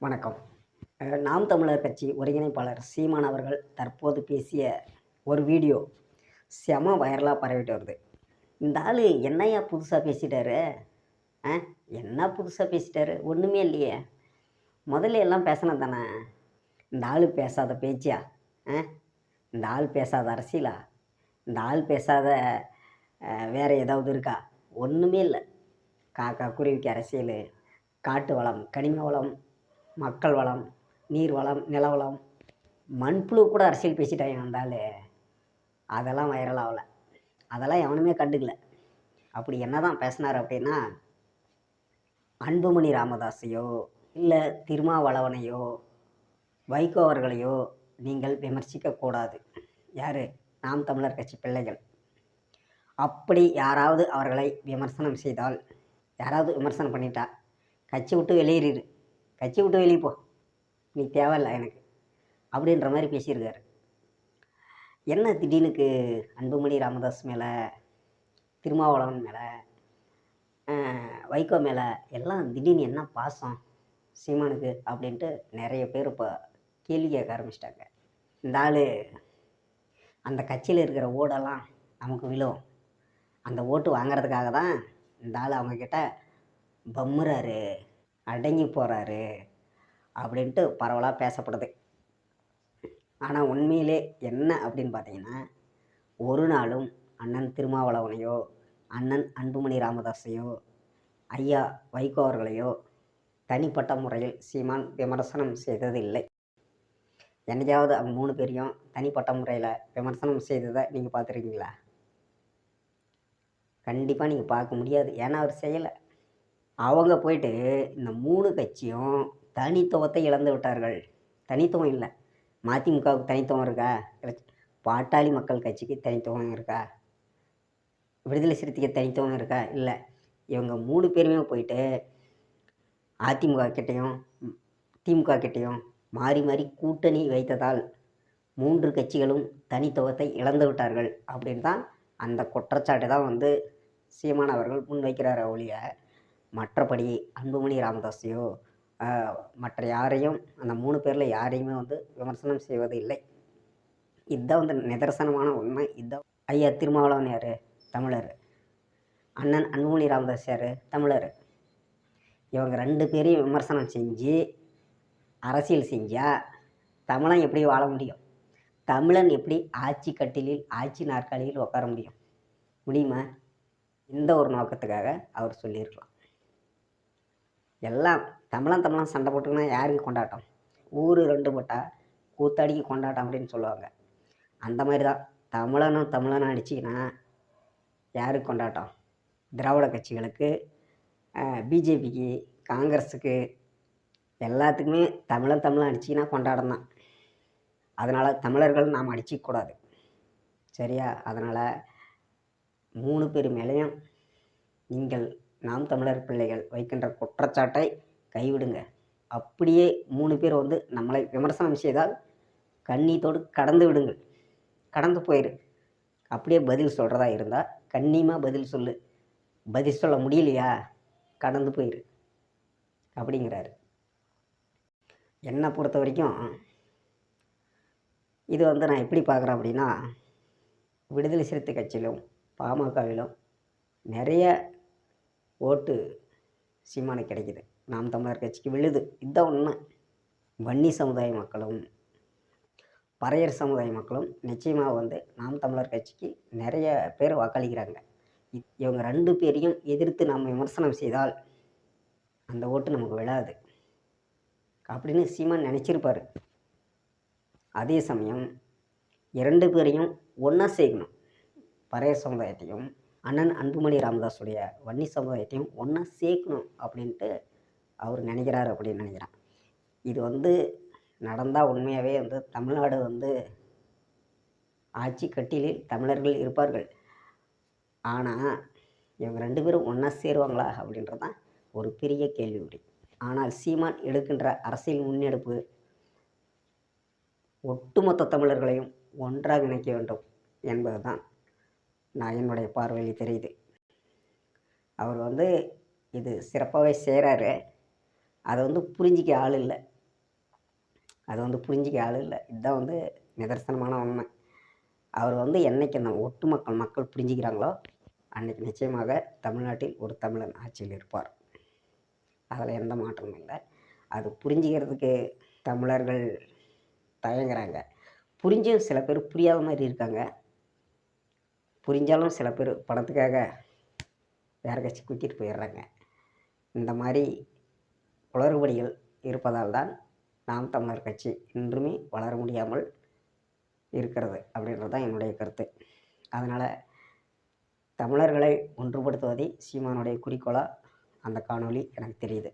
வணக்கம். நாம் தமிழர் கட்சி ஒருங்கிணைப்பாளர் சீமான் அவர்கள் தற்போது பேசிய ஒரு வீடியோ செம வைரலாக பரவிட்டு வருது. இந்த ஆள் என்னையா புதுசாக பேசிட்டாரு? ஆ என்ன புதுசாக பேசிட்டாரு? ஒன்றுமே இல்லையே. முதல்ல எல்லாம் பேசினா தானே? இந்த ஆள் பேசாத பேச்சியா? ஆ இந்த ஆள் பேசாத அரசியலா? இந்த ஆள் பேசாத வேறு வேற ஏதாவது இருக்கா? ஒன்றுமே இல்லை. காக்கா குருவிக்கு அரசியல் காட்டு வளம் கனிம வளம் மக்கள் வளம் நீர் வளம் நிலவளம் மண்புழு கூட அரசியல் பேசிட்டாங்க வந்தாலே அதெல்லாம் வைரல் ஆகலை. அதெல்லாம் எவனுமே கண்டுக்கல. அப்படி என்ன தான் பேசினார் அப்படின்னா அன்புமணி ராமதாஸையோ இல்லை திருமாவளவனையோ வைகோ அவர்களையோ நீங்கள் விமர்சிக்கக்கூடாது யார்? நாம் தமிழர் கட்சி பிள்ளைகள். அப்படி யாராவது அவர்களை விமர்சனம் செய்தால் யாராவது விமர்சனம் பண்ணிட்டா கட்சி விட்டு வெளியேறிடு கட்சி விட்டு வெளியே போ. நீ தேவையில்லை எனக்கு. அப்படின்ற மாதிரி பேசியிருக்காரு. என்ன திடீர்னுக்கு அன்புமணி ராமதாஸ் மேலே திருமாவளவன் மேலே வைகோ மேலே எல்லாம் திடீர்னு என்ன பாசம் சீமானுக்கு அப்படின்ட்டு நிறைய பேர் இப்போ கேள்வி கேட்க ஆரம்பிச்சிட்டாங்க. இந்த ஆள் அந்த கட்சியில் இருக்கிற ஓடெல்லாம் நமக்கு விழும். அந்த ஓட்டு வாங்குறதுக்காக தான் இந்த ஆள் அவங்கக்கிட்ட பம்முறாரு. அடங்கி போகிறாரு அப்படின்ட்டு பரவலாக பேசப்படுது. ஆனால் உண்மையிலே என்ன அப்படின்னு பார்த்தீங்கன்னா ஒரு நாளும் அண்ணன் திருமாவளவனையோ அண்ணன் அன்புமணி ராமதாஸையோ ஐயா வைகோ அவர்களையோ தனிப்பட்ட முறையில் சீமான் விமர்சனம் செய்ததில்லை. என்னையாவது அவங்க மூணு பேரையும் தனிப்பட்ட முறையில் விமர்சனம் செய்ததை நீங்கள் பார்த்துருக்கீங்களா? கண்டிப்பாக நீங்கள் பார்க்க முடியாது. ஏன்னா அவர் செய்யலை. அவங்க போயிட்டு இந்த மூணு கட்சியும் தனித்துவத்தை இழந்து விட்டார்கள். தனித்துவம் இல்லை. மதிமுகவுக்கு தனித்துவம் இருக்கா? இல்லை பாட்டாளி மக்கள் கட்சிக்கு தனித்துவம் இருக்கா? விடுதலை சிறுத்தைக்கு தனித்துவம் இருக்கா? இல்லை. இவங்க மூணு பேருமே போயிட்டு அதிமுக கிட்டேயும் திமுக கிட்டேயும் மாறி மாறி கூட்டணி வைத்ததால் மூன்று கட்சிகளும் தனித்துவத்தை இழந்து விட்டார்கள் அப்படின்னு தான் அந்த குற்றச்சாட்டு தான் வந்து சீமான் அவர்கள் முன்வைக்கிறார் ஒழிய மற்றபடி அன்புமணி ராமதாஸையோ மற்ற யாரையும் அந்த மூணு பேரில் யாரையுமே வந்து விமர்சனம் செய்வது இல்லை. இதுதான் வந்து நிதர்சனமான உண்மை. இதுதான் ஐயா திருமாவளவன் யார்? தமிழர். அண்ணன் அன்புமணி ராமதாஸ் யார்? தமிழர். இவங்க ரெண்டு பேரையும் விமர்சனம் செஞ்சு அரசியல் செஞ்சால் தமிழன் எப்படி வாழ முடியும்? தமிழன் எப்படி ஆட்சி கட்டிலில் ஆட்சி நாற்காலியில் உட்கார முடியும்? முடியுமா? இந்த ஒரு நோக்கத்துக்காக அவர் சொல்லியிருக்கலாம். எல்லாம் தமிழன் தமிழன் சண்டை போட்டுக்கினா யாருக்கு கொண்டாட்டம்? ஊர் ரெண்டு போட்டால் கூத்தாடிக்கு கொண்டாட்டம் அப்படின்னு சொல்லுவாங்க. அந்த மாதிரி தான் தமிழனும் தமிழனும் அடிச்சிக்கினா யாருக்கு கொண்டாட்டம்? திராவிட கட்சிகளுக்கு பிஜேபிக்கு காங்கிரஸுக்கு எல்லாத்துக்குமே தமிழன் தமிழன் அடிச்சிங்கன்னா கொண்டாடம் தான் அதனால் தமிழர்கள் நாம் அடிச்சிக்கூடாது சரியா? அதனால் மூணு பேர் மேலேயும் நீங்கள் நாம் தமிழர் பிள்ளைகள் வைக்கின்ற குற்றச்சாட்டை கைவிடுங்க. அப்படியே மூணு பேர் வந்து நம்மளை விமர்சனம் செய்தால் கண்ணீத்தோடு கடந்து விடுங்கள். கடந்து போயிரு. அப்படியே பதில் சொல்கிறதா இருந்தால் கண்ணியமாக பதில் சொல்லு. பதில் சொல்ல முடியலையா? கடந்து போயிரு. அப்படிங்கிறாரு. என்னை பொறுத்த வரைக்கும் இது வந்து நான் எப்படி பார்க்குறேன் அப்படின்னா விடுதலை சிறுத்தை கட்சியிலும் பாமகவிலும் நிறைய ஓட்டு சீமானை கிடைக்குது. நாம் தமிழர் கட்சிக்கு விழுது. இதுதான் உண்மை. வன்னி சமுதாய மக்களும் பறையர் சமுதாய மக்களும் நிச்சயமாக வந்து நாம் தமிழர் கட்சிக்கு நிறைய பேர் வாக்களிக்கிறாங்க. இ- இவங்க ரெண்டு பேரையும் எதிர்த்து நாம் விமர்சனம் செய்தால் அந்த ஓட்டு நமக்கு விழாது. அப்படின்னு சீமான் நினச்சிருப்பார். அதே சமயம் இரண்டு பேரையும் ஒன்றா சேர்க்கணும். பறையர் சமுதாயத்தையும் அண்ணன் அன்புமணி ராமதாஸுடைய வன்னி சமுதாயத்தையும் ஒன்றா சேர்க்கணும் அப்படின்ட்டு அவர் நினைக்கிறாரு அப்படின்னு நினைக்கிறேன். இது வந்து நடந்தால் உண்மையாகவே வந்து தமிழ்நாடு வந்து ஆட்சி கட்டிலில் தமிழர்கள் இருப்பார்கள். ஆனால் இவங்க ரெண்டு பேரும் ஒன்றா சேருவாங்களா அப்படின்றது தான் ஒரு பெரிய கேள்விக்குறி ஆனால் சீமான் எடுக்கின்ற அரசியல் முன்னெடுப்பு ஒட்டுமொத்த தமிழர்களையும் ஒன்றாக இணைக்க வேண்டும் என்பது தான் நான் என்னுடைய பார்வையில் தெரியுது. அவர் வந்து இது சிறப்பாகவே செய்கிறாரு. அதை வந்து புரிஞ்சிக்க ஆள் இல்லை. அது வந்து புரிஞ்சிக்க ஆள் இல்லை. இதுதான் வந்து நிதர்சனமான உண்மை. அவர் வந்து என்னைக்கு அந்த ஒட்டுமக்கள் மக்கள் புரிஞ்சுக்கிறாங்களோ அன்னைக்கு நிச்சயமாக தமிழ்நாட்டில் ஒரு தமிழன் ஆட்சியில் இருப்பார். அதில் எந்த மாற்றமும் இல்லை. அது புரிஞ்சுக்கிறதுக்கு தமிழர்கள் தயங்குறாங்க. புரிஞ்சும் சில பேர் புரியாத மாதிரி இருக்காங்க. புரிஞ்சாலும் சில பேர் பணத்துக்காக வேறு கட்சி குத்திட்டு போயிடுறாங்க. இந்த மாதிரி குளறுபடிகள் இருப்பதால் தான் நாம் தமிழர் கட்சி இன்றுமே வளர முடியாமல் இருக்கிறது அப்படின்றது தான் என்னுடைய கருத்து. அதனால் தமிழர்களை ஒன்றுபடுத்துவதே சீமானுடைய குறிக்கோளாக அந்த காணொளி எனக்கு தெரியுது.